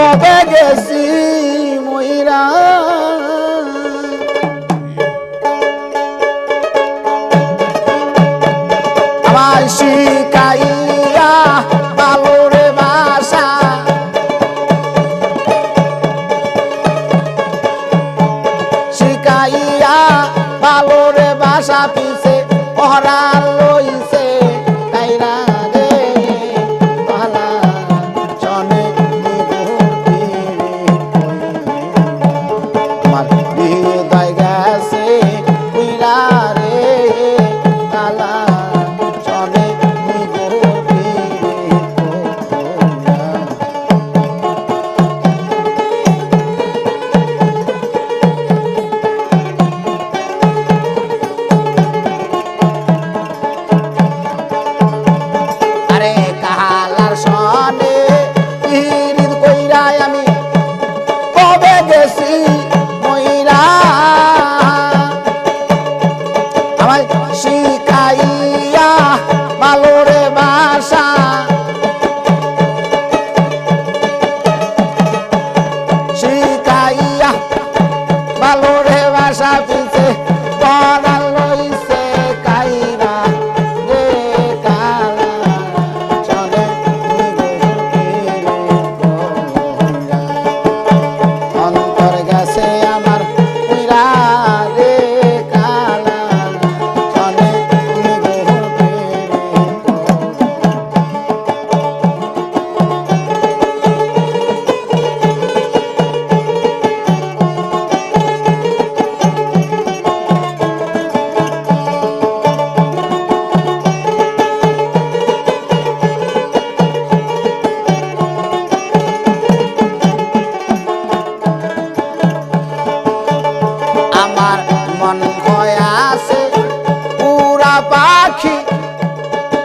তরি গেছে ময়রা? শিকাইয়া বালুরে বাসা। শিকাইয়া বালুরে বাসা পিছে পহরা লইছে। esqueci আছে। পুরা পাখি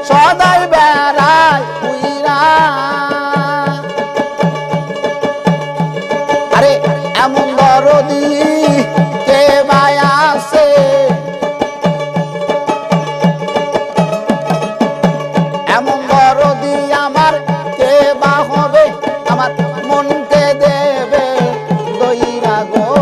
সদাই বেড়ায় উইরা। আরে, এমন দরদি কে বায় আছে? এমন দরদি আমার কে বা হবে? আমার মনকে দেবে দইরা গো।